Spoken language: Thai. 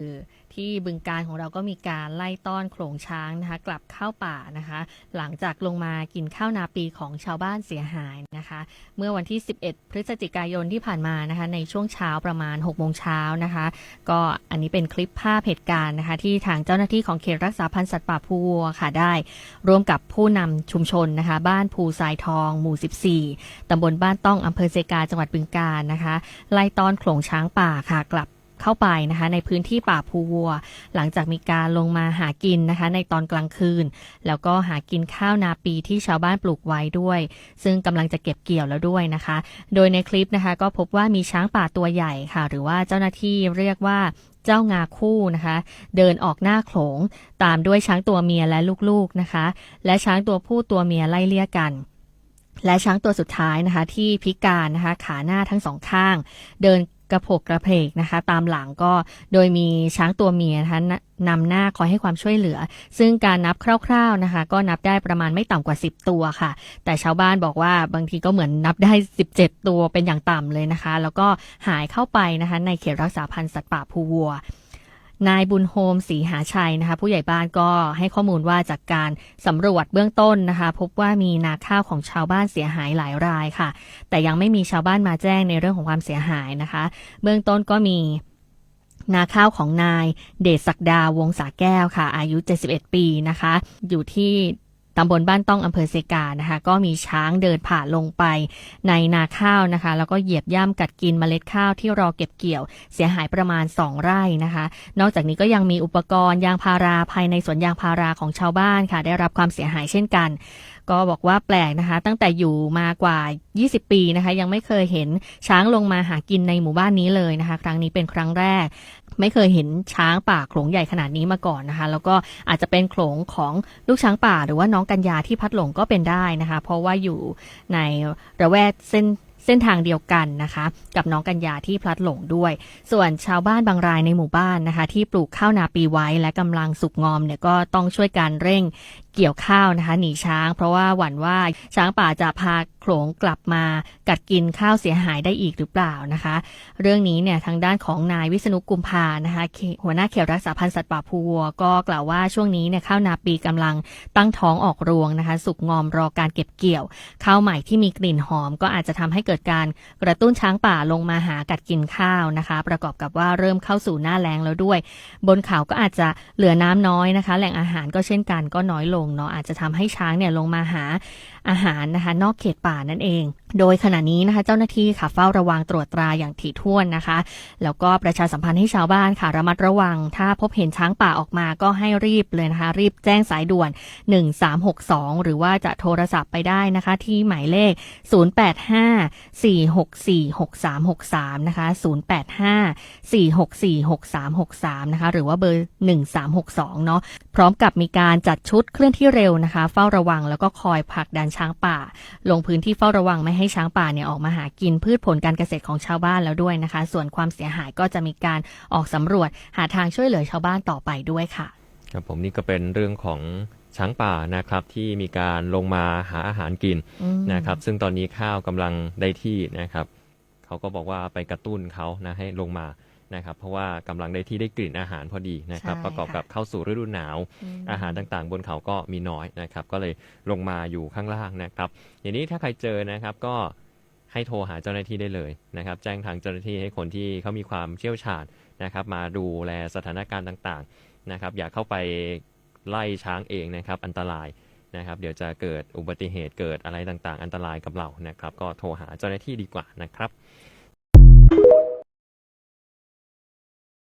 คือที่บึงการของเราก็มีการไล่ต้อนโขลงช้างนะคะ กลับเข้าป่านะคะ หลังจากลงมากินข้าวนาปีของชาวบ้านเสียหายนะคะ เมื่อวันที่ 11 พฤศจิกายนที่ผ่านมานะคะ ในช่วงเช้าประมาณ6โมงเช้านะคะ ก็อันนี้เป็นคลิปภาพเหตุการณ์นะคะ ที่ทางเจ้าหน้าที่ของเขตรักษาพันธุ์สัตว์ป่าภูวัวค่ะได้ ร่วมกับผู้นำชุมชนนะคะ บ้านภูทรายทอง หมู่ 14ตำบลบ้านต้องอำเภอเซกาจังหวัดบึงกาฬนะคะ ไล่ต้อนโขลงช้างป่าค่ะกลับ เข้าไปนะคะ ในพื้นที่ป่าภูวัว หลังจากมีการลงมาหากินนะคะ ในตอนกลางคืน แล้วก็หากินข้าวนาปีที่ชาวบ้านปลูกไว้ด้วย ซึ่งกำลังจะเก็บเกี่ยวแล้วด้วยนะคะ โดยในคลิปนะคะ ก็พบว่ามีช้างป่าตัวใหญ่ค่ะ หรือว่าเจ้าหน้าที่เรียกว่าเจ้างาคู่นะคะ เดินออกหน้าโขลง ตามด้วยช้างตัวเมียและลูกๆนะคะ และช้างตัวผู้ตัวเมียไล่เลี่ยกันและช้างตัวสุดท้ายนะคะ ที่พิการนะคะ ขาหน้าทั้งสองข้าง เดิน กระโผกกระเพกนะคะ ตามหลังก็โดยมีช้างตัวเมียนะคะนนำหน้าคอยให้ความช่วยเหลือ ซึ่งการนับคร่าวๆนะคะ ก็นับได้ประมาณไม่ต่ำกว่า 10 ตัวค่ะ แต่ชาวบ้านบอกว่าบางทีก็เหมือนนับได้ 17 ตัวเป็นอย่างต่ำเลยนะคะ แล้วก็หายเข้าไปนะคะ ในเขตรักษาพันธุ์สัตว์ป่าภูวัว นายบุญโฮมศรีหาชัยนะคะ ผู้ใหญ่บ้านก็ให้ข้อมูลว่าจากการสำรวจเบื้องต้นนะคะ พบว่ามีนาข้าวของชาวบ้านเสียหายหลายรายค่ะ แต่ยังไม่มีชาวบ้านมาแจ้งในเรื่องของความเสียหายนะคะ เบื้องต้นก็มีนาข้าวของนายเดชศักดาวงศาแก้วค่ะ อายุ 71 ปีนะคะ อยู่ที่ ตำบลบ้านต้องอำเภอเซกานะคะ ก็มีช้างเดินผ่านลงไปในนาข้าวนะคะ แล้วก็เหยียบย่ำกัดกินเมล็ดข้าวที่รอเก็บเกี่ยว เสียหายประมาณ 2 ไร่นะคะ นอกจากนี้ก็ยังมีอุปกรณ์ยางพาราภายในสวนยางพาราของชาวบ้านค่ะ ได้รับความเสียหายเช่นกันก็บอกว่าแปลกนะคะ ตั้งแต่อยู่มากว่า 20 ปีนะคะ ยังไม่เคยเห็นช้างลงมาหากินในหมู่บ้านนี้เลยนะคะ ครั้งนี้เป็นครั้งแรก ไม่เคยเห็นช้างป่าโขลงใหญ่ขนาดนี้มาก่อนนะคะ แล้วก็อาจจะเป็นโขลงของลูกช้างป่า หรือว่าน้องกัญญาที่พัดหลงก็เป็นได้นะคะ เพราะว่าอยู่ในระแวกเส้นเส้นทางเดียวกันนะคะ กับน้องกัญญาที่พลัดหลงด้วย ส่วนชาวบ้านบางรายในหมู่บ้านนะคะ ที่ปลูกข้าวนาปีไว้และกำลังสุกงอมเนี่ยก็ต้องช่วยการเร่งเกี่ยวข้าวนะคะ หนีช้าง เพราะว่าหวั่นว่าช้างป่าจะพาโขลงกลับมากัดกินข้าวเสียหายได้อีกหรือเปล่านะคะ เรื่องนี้เนี่ยทางด้านของนายวิษณุกุมภานะคะหัวหน้าเขตรักษาพันธุ์สัตว์ป่าภูวัว ก็กล่าวว่าช่วงนี้เนี่ยข้าวนาปีกำลังตั้งท้องออกรวงนะคะ สุกงอมรอการเก็บเกี่ยว ข้าวใหม่ที่มีกลิ่นหอม ก็อาจจะทำให้เกิดการกระตุ้นช้างป่าลงมาหากัดกินข้าวนะคะ ประกอบกับว่าเริ่มเข้าสู่หน้าแล้งแล้วด้วย บนเขาก็อาจจะเหลือน้ำน้อยนะคะ แหล่งอาหารก็เช่นกันก็น้อยลงเนาะอาจจะทำให้ช้างเนี่ยลงมาหาอาหารนะคะ นอกเขตป่านั่นเอง โดยขณะนี้นะคะ เจ้าหน้าที่ค่ะเฝ้าระวังตรวจตราอย่างถี่ถ้วนนะคะ แล้วก็ประชาสัมพันธ์ให้ชาวบ้านค่ะ ระมัดระวัง ถ้าพบเห็นช้างป่าออกมาก็ให้รีบเลยนะคะ รีบแจ้งสายด่วน 1362 หรือว่าจะโทรศัพท์ไปได้นะคะ ที่หมายเลข 085-464-6363 นะคะ 085-464-6363 นะคะ หรือว่าเบอร์ 1362 เนาะพร้อมกับมีการจัดชุดเคลื่อนที่เร็วนะคะ เฝ้าระวังแล้วก็คอยผลักดันช้างป่า ลงพื้นที่เฝ้าระวังไม่ให้ช้างป่าเนี่ยออกมาหากินพืชผลการเกษตรของชาวบ้านแล้วด้วยนะคะ ส่วนความเสียหายก็จะมีการออกสำรวจหาทางช่วยเหลือชาวบ้านต่อไปด้วยค่ะ ครับผมนี่ก็เป็นเรื่องของช้างป่านะครับที่มีการลงมาหาอาหารกินอืมนะครับ ซึ่งตอนนี้ข้าวกำลังได้ที่นะครับเขาก็บอกว่าไปกระตุ้นเขานะให้ลงมา นะครับเพราะว่ากำลังได้ที่ได้กลิ่นอาหารพอดีนะครับใช่ประกอบกับเข้าสู่ฤดูหนาวมอาหารต่างๆ บนเขาก็มีน้อยนะครับ ก็เลยลงมาอยู่ข้างล่างนะครับ อย่างนี้ถ้าใครเจอนะครับก็ให้โทรหาเจ้าหน้าที่ได้เลยนะครับ แจ้งทางเจ้าหน้าที่ให้คนที่เขามีความเชี่ยวชาญนะครับ มาดูแลสถานการณ์ต่างๆนะครับ อย่าเข้าไปไล่ช้างเองนะครับ อันตรายนะครับ เดี๋ยวจะเกิดอุบัติเหตุเกิดอะไรต่างๆ อันตรายกับเรานะครับ ก็โทรหาเจ้าหน้าที่ดีกว่านะครับ